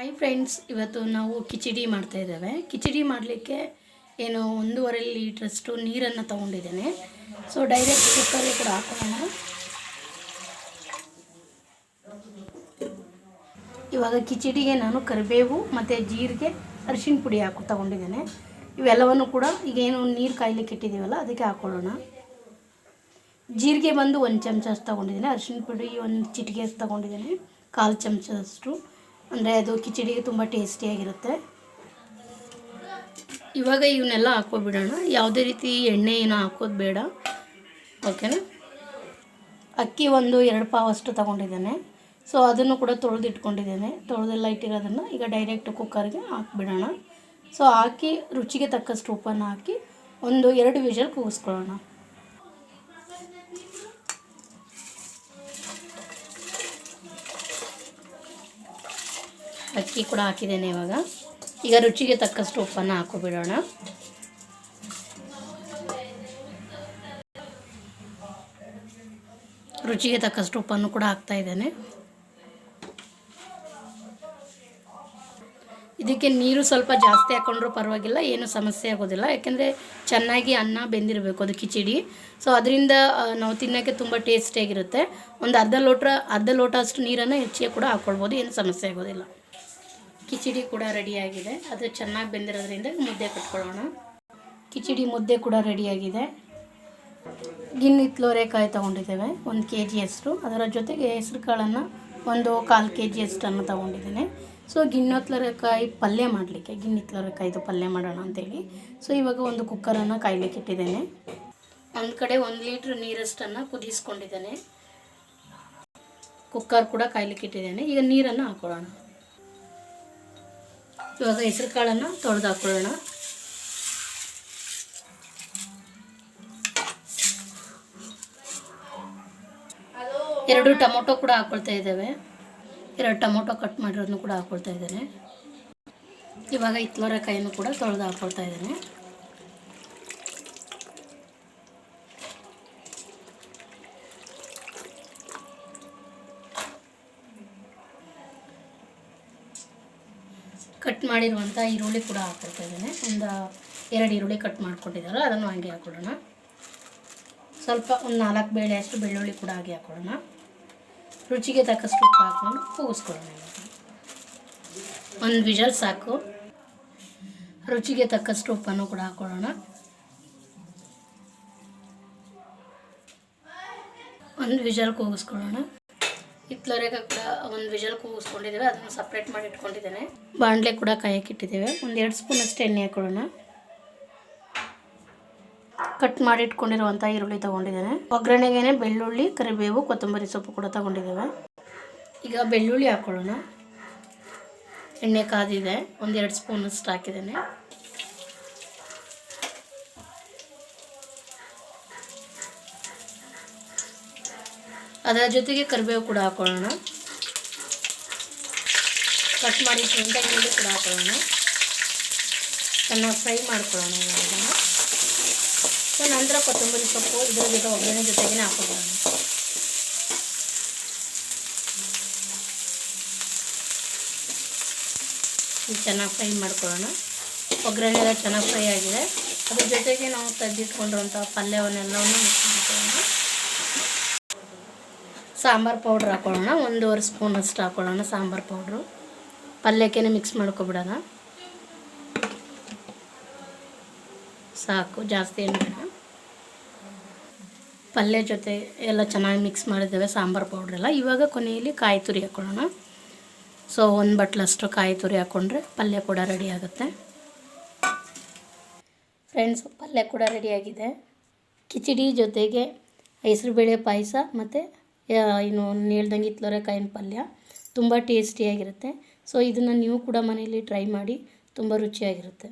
Hi friends ಇವತ್ತು ನಾವು ಕಿಚಡಿ ಮಾಡ್ತಾ ಇದ್ದೇವೆ. ಕಿಚಡಿ ಮಾಡಲಿಕ್ಕೆ ಏನು ಒಂದೂವರೆ ಲೀಟ್ರಷ್ಟು ನೀರನ್ನು ತೊಗೊಂಡಿದ್ದೇನೆ. ಸೊ ಡೈರೆಕ್ಟ್ ಕುಕ್ಕರ್ಗೆ ಕೂಡ ಹಾಕೋಣ. ಇವಾಗ ಕಿಚಡಿಗೆ ನಾನು ಕರಿಬೇವು ಮತ್ತು ಜೀರಿಗೆ ಅರಿಶಿಣ ಪುಡಿ ಹಾಕಿ ತೊಗೊಂಡಿದ್ದೇನೆ. ಇವೆಲ್ಲವನ್ನು ಕೂಡ ಈಗ ಏನು ನೀರು ಕಾಯ್ಲಿಕ್ಕೆ ಇಟ್ಟಿದ್ದೀವಲ್ಲ, ಅದಕ್ಕೆ ಹಾಕೊಳ್ಳೋಣ. ಜೀರಿಗೆ ಬಂದು ಒಂದು ಚಮಚ ತೊಗೊಂಡಿದ್ದೇನೆ. ಅರಿಶಿಣ ಪುಡಿ ಒಂದು ಚಿಟಿಕೆ ತೊಗೊಂಡಿದ್ದೇನೆ. ಕಾಲು ಚಮಚದಷ್ಟು ಅಂದರೆ ಅದು ಕಿಚಡಿಗೆ ತುಂಬ ಟೇಸ್ಟಿಯಾಗಿರುತ್ತೆ ಇವಾಗ ಇವನ್ನೆಲ್ಲ ಹಾಕ್ಕೊಬಿಡೋಣ. ಯಾವುದೇ ರೀತಿ ಎಣ್ಣೆ ಏನು ಹಾಕೋದು ಬೇಡ. ಓಕೆನಾ? ಅಕ್ಕಿ ಒಂದು ಎರಡು ಪಾವಷ್ಟು ತೊಗೊಂಡಿದ್ದೇನೆ. ಸೊ ಅದನ್ನು ಕೂಡ ತೊಳೆದು ಇಟ್ಕೊಂಡಿದ್ದೇನೆ. ತೊಳೆದೆಲ್ಲ ಇಟ್ಟಿರೋದನ್ನು ಈಗ ಡೈರೆಕ್ಟ್ ಕುಕ್ಕರ್ಗೆ ಹಾಕ್ಬಿಡೋಣ. ಸೊ ಹಾಕಿ ರುಚಿಗೆ ತಕ್ಕಷ್ಟು ಉಪ್ಪನ್ನು ಹಾಕಿ ಒಂದು ಎರಡು ವಿಷಲ್ ಕೂಗಿಸ್ಕೊಳ್ಳೋಣ. ಅಕ್ಕಿ ಕೂಡ ಹಾಕಿದ್ದೇನೆ ಇವಾಗ. ಈಗ ರುಚಿಗೆ ತಕ್ಕಷ್ಟು ಉಪ್ಪನ್ನು ಹಾಕೋಬಿಡೋಣ. ರುಚಿಗೆ ತಕ್ಕಷ್ಟು ಉಪ್ಪನ್ನು ಕೂಡ ಹಾಕ್ತಾ ಇದ್ದೇನೆ. ಇದಕ್ಕೆ ನೀರು ಸ್ವಲ್ಪ ಜಾಸ್ತಿ ಹಾಕೊಂಡ್ರೂ ಪರವಾಗಿಲ್ಲ, ಏನು ಸಮಸ್ಯೆ ಆಗೋದಿಲ್ಲ. ಯಾಕೆಂದರೆ ಚೆನ್ನಾಗಿ ಅನ್ನ ಬೆಂದಿರಬೇಕು ಅದು ಕಿಚಡಿ. ಸೊ ಅದರಿಂದ ನಾವು ತಿನ್ನೋಕ್ಕೆ ತುಂಬ ಟೇಸ್ಟಿಯಾಗಿರುತ್ತೆ ಒಂದು ಅರ್ಧ ಲೋಟ ಅರ್ಧ ಲೋಟ ಅಷ್ಟು ನೀರನ್ನು ಹೆಚ್ಚಿಗೆ ಕೂಡ ಹಾಕ್ಕೊಳ್ಬೋದು ಏನು ಸಮಸ್ಯೆ ಆಗೋದಿಲ್ಲ. ಕಿಚಡಿ ಕೂಡ ರೆಡಿಯಾಗಿದೆ ಅದು ಚೆನ್ನಾಗಿ ಬೆಂದಿರೋದ್ರಿಂದ ಮುದ್ದೆ ಕಟ್ಕೊಳ್ಳೋಣ. ಕಿಚಡಿ ಮುದ್ದೆ ಕೂಡ ರೆಡಿಯಾಗಿದೆ ಗಿನ್ನಿತ್ಲೋರೆಕಾಯಿ ತೊಗೊಂಡಿದ್ದೇವೆ, ಒಂದು ಕೆ ಜಿಯಷ್ಟು ಅದರ ಜೊತೆಗೆ ಹೆಸರು ಕಾಳನ್ನು ಒಂದು ಕಾಲು ಕೆ ಜಿಯಷ್ಟನ್ನು ತೊಗೊಂಡಿದ್ದೇನೆ. ಸೊ ಗಿನ್ನೊತ್ಲರೆಕಾಯಿ ಪಲ್ಯ ಮಾಡಲಿಕ್ಕೆ ಗಿನ್ನಿತ್ಲರೆಕಾಯಿದು ಪಲ್ಯ ಮಾಡೋಣ ಅಂತೇಳಿ. ಸೊ ಇವಾಗ ಒಂದು ಕುಕ್ಕರನ್ನು ಕಾಯ್ಲಿಕ್ಕೆ ಇಟ್ಟಿದ್ದೇನೆ. ಒಂದು ಕಡೆ ಒಂದು ಲೀಟ್ರ್ ನೀರಷ್ಟನ್ನು ಕುದಿಸ್ಕೊಂಡಿದ್ದೇನೆ. ಕುಕ್ಕರ್ ಕೂಡ ಕಾಯ್ಲಿಕ್ಕೆ ಇಟ್ಟಿದ್ದೇನೆ. ಈಗ ನೀರನ್ನು ಹಾಕೊಳ್ಳೋಣ. ಇವಾಗ ಹೆಸರು ಕಾಳನ್ನು ತೊಳೆದು ಹಾಕೊಳ್ಳೋಣ. ಎರಡು ಟೊಮೊಟೊ ಕೂಡ ಹಾಕ್ಕೊಳ್ತಾ ಇದ್ದಾವೆ. ಎರಡು ಟೊಮೊಟೊ ಕಟ್ ಮಾಡಿರೋದನ್ನು ಕೂಡ ಹಾಕ್ಕೊಳ್ತಾ ಇದ್ದೇನೆ. ಇವಾಗ ಹಿತ್ಲೋರೆಕಾಯನ್ನು ಕೂಡ ತೊಳೆದು ಹಾಕ್ಕೊಳ್ತಾ ಇದ್ದೇನೆ. ಕಟ್ ಮಾಡಿರುವಂಥ ಈರುಳ್ಳಿ ಕೂಡ ಹಾಕ್ಕೊಳ್ತಾ ಇದ್ದೇನೆ. ಒಂದು ಎರಡು ಈರುಳ್ಳಿ ಕಟ್ ಮಾಡ್ಕೊಂಡಿದ್ದಾರಲ್ಲ ಅದನ್ನು ಹಾಗೆ ಹಾಕ್ಕೊಳ್ಳೋಣ ಸ್ವಲ್ಪ ಒಂದು ನಾಲ್ಕು ಬೇಳೆ ಅಷ್ಟು ಬೆಳ್ಳುಳ್ಳಿ ಕೂಡ ಹಾಗೆ ಹಾಕ್ಕೊಳ್ಳೋಣ ರುಚಿಗೆ ತಕ್ಕಷ್ಟು ಉಪ್ಪು ಹಾಕ್ಕೊಂಡು ಕೂಗಿಸ್ಕೊಳ್ಳೋಣ ಒಂದು ವಿಜಲ್ ಸಾಕು. ರುಚಿಗೆ ತಕ್ಕಷ್ಟು ಉಪ್ಪನ್ನು ಕೂಡ ಹಾಕ್ಕೊಳ್ಳೋಣ ಒಂದು ವಿಜಲ್ ಕೂಗಿಸ್ಕೊಳ್ಳೋಣ. ಹಿತ್ಲರೆಗ ಕೂಡ ಒಂದು ವಿಜಲ್ ಕೂಗಿಸ್ಕೊಂಡಿದ್ದೇವೆ, ಅದನ್ನು ಸಪ್ರೇಟ್ ಮಾಡಿ ಇಟ್ಕೊಂಡಿದ್ದೇನೆ. ಬಾಣಲೆ ಕೂಡ ಕಾಯಕ್ಕೆ ಇಟ್ಟಿದ್ದೇವೆ. ಒಂದು ಎರಡು ಸ್ಪೂನ್ ಅಷ್ಟು ಎಣ್ಣೆ ಹಾಕೊಳ್ಳೋಣ. ಕಟ್ ಮಾಡಿ ಇಟ್ಕೊಂಡಿರುವಂಥ ಈರುಳ್ಳಿ ತೊಗೊಂಡಿದ್ದೇನೆ. ಒಗ್ಗರಣೆಗೆ ಬೆಳ್ಳುಳ್ಳಿ, ಕರಿಬೇವು, ಕೊತ್ತಂಬರಿ ಸೊಪ್ಪು ಕೂಡ ತೊಗೊಂಡಿದ್ದೇವೆ. ಈಗ ಬೆಳ್ಳುಳ್ಳಿ ಹಾಕ್ಕೊಳ್ಳೋಣ ಎಣ್ಣೆ ಕಾದಿದೆ. ಒಂದೆರಡು ಸ್ಪೂನಷ್ಟು ಹಾಕಿದ್ದೇನೆ. ಅದರ ಜೊತೆಗೆ ಕರಿಬೇವು ಕೂಡ ಹಾಕೊಳ್ಳೋಣ. ಕಟ್ ಮಾಡಿ ಈರುಳ್ಳಿ ಕೂಡ ಹಾಕೊಳ್ಳೋಣ. ಚೆನ್ನಾಗಿ ಫ್ರೈ ಮಾಡ್ಕೊಳ್ಳೋಣ ಇದನ್ನು ಸೊ, ನಂತರ ಕೊತ್ತಂಬರಿ ಸೊಪ್ಪು ಇದರ ಜೊತೆ ಒಗ್ಗರಣೆ ಜೊತೆಗೆ ಹಾಕೊಳ್ಳೋಣ ಚೆನ್ನಾಗಿ ಫ್ರೈ ಮಾಡ್ಕೊಳ್ಳೋಣ. ಒಗ್ಗರಣೆ ಎಲ್ಲ ಚೆನ್ನಾಗಿ ಫ್ರೈ ಆಗಿದೆ. ಅದ್ರ ಜೊತೆಗೆ ನಾವು ತೆಗೆದಿಟ್ಕೊಂಡಿರುವಂಥ ಪಲ್ಯವನ್ನೆಲ್ಲವನ್ನು ಮಿಕ್ಸ್ ಮಾಡ್ಕೊಳ್ಳೋಣ. ಸಾಂಬಾರು ಪೌಡ್ರ್ ಹಾಕೊಳ್ಳೋಣ, ಒಂದೂವರೆ ಸ್ಪೂನ್ ಅಷ್ಟು ಹಾಕೊಳ್ಳೋಣ ಸಾಂಬಾರು ಪೌಡ್ರು ಪಲ್ಯಕ್ಕೆ ಮಿಕ್ಸ್ ಮಾಡ್ಕೊಬಿಡೋಣ. ಸಾಕು, ಜಾಸ್ತಿ ಏನು ಬೇಡ. ಪಲ್ಯ ಜೊತೆ ಎಲ್ಲ ಚೆನ್ನಾಗಿ ಮಿಕ್ಸ್ ಮಾಡಿದ್ದೇವೆ, ಸಾಂಬಾರು ಪೌಡ್ರೆಲ್ಲ ಇವಾಗ ಕೊನೆಯಲ್ಲಿ ಕಾಯಿ ತುರಿ ಹಾಕೊಳ್ಳೋಣ. ಸೊ ಒಂದು ಬಟ್ಲಷ್ಟು ಕಾಯಿ ತುರಿ ಹಾಕ್ಕೊಂಡ್ರೆ ಪಲ್ಯ ಕೂಡ ರೆಡಿ ಆಗುತ್ತೆ. ಫ್ರೆಂಡ್ಸ್ ಪಲ್ಯ ಕೂಡ ರೆಡಿಯಾಗಿದೆ ಕಿಚಡಿ ಜೊತೆಗೆ ಹೆಸರುಬೇಳೆ ಪಾಯಸ ಮತ್ತು ಇನ್ನು ಹೇಳ್ದಂಗೆ ಇತ್ಲೋರೆಕಾಯಿನ ಪಲ್ಯ. ತುಂಬ ಟೇಸ್ಟಿಯಾಗಿರುತ್ತೆ ಸೊ ಇದನ್ನು ನೀವು ಕೂಡ ಮನೆಯಲ್ಲಿ ಟ್ರೈ ಮಾಡಿ, ತುಂಬ ರುಚಿಯಾಗಿರುತ್ತೆ.